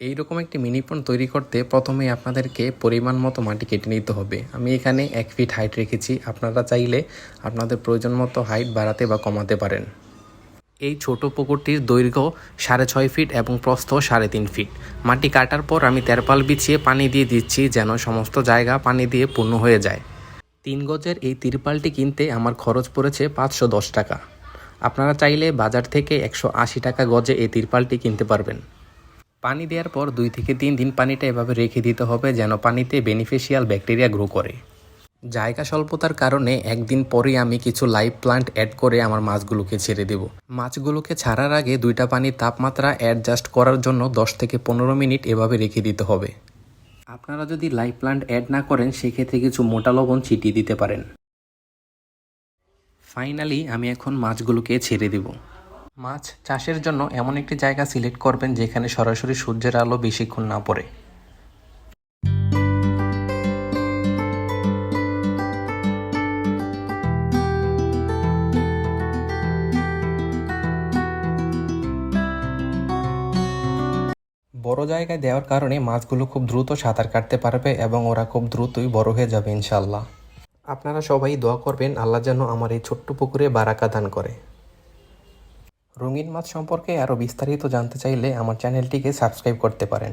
এইরকম একটি মিনি তৈরি করতে প্রথমে আপনাদেরকে পরিমাণ মতো মাটি কেটে নিতে হবে। আমি এখানে এক ফিট হাইট রেখেছি। আপনারা চাইলে আপনাদের প্রয়োজন মতো হাইট বাড়াতে বা কমাতে পারেন। এই ছোট পুকুরটির দৈর্ঘ্য সাড়ে ছয় ফিট এবং প্রস্থ সাড়ে তিন ফিট মাটি কাটার পর আমি তেরপাল বিছিয়ে পানি দিয়ে দিচ্ছি যেন সমস্ত জায়গা পানি দিয়ে পূর্ণ হয়ে যায়। তিন গজের এই তিরপালটি কিনতে আমার খরচ পড়েছে পাঁচশো দশ টাকা। আপনারা চাইলে বাজার থেকে একশো আশি টাকা গজে এই তিরপালটি কিনতে পারবেন। পানি দেওয়ার পর দুই থেকে তিন দিন পানিটা এভাবে রেখে দিতে হবে যেন পানিতে বেনিফিশিয়াল ব্যাকটেরিয়া গ্রো করে। জায়গা স্বল্পতার কারণে একদিন পরেই আমি কিছু লাইভ প্লান্ট অ্যাড করে আমার মাছগুলোকে ছেড়ে দেব। মাছগুলোকে ছাড়ার আগে দুইটা পানির তাপমাত্রা অ্যাডজাস্ট করার জন্য দশ থেকে পনেরো মিনিট এভাবে রেখে দিতে হবে। আপনারা যদি লাইভ প্লান্ট অ্যাড না করেন, সেক্ষেত্রে কিছু মোটা লবণ ছিটিয়ে দিতে পারেন। ফাইনালি আমি এখন মাছগুলোকে ছেড়ে দেব। মাছ চাষের জন্য এমন একটি জায়গা সিলেক্ট করবেন যেখানে সরাসরি সূর্যের আলো বেশিক্ষণ না পড়ে। বড় জায়গায় দেওয়ার কারণে মাছগুলো খুব দ্রুত সাঁতার কাটতে পারবে এবং ওরা খুব দ্রুতই বড় হয়ে যাবে ইনশাল্লাহ আপনারা সবাই দোয়া করবেন আল্লাহ যেন আমার এই ছোট্ট পুকুরে বারাকা দান করে। রঙিন মাছ সম্পর্কে আরও বিস্তারিত জানতে চাইলে আমার চ্যানেলটিকে সাবস্ক্রাইব করতে পারেন।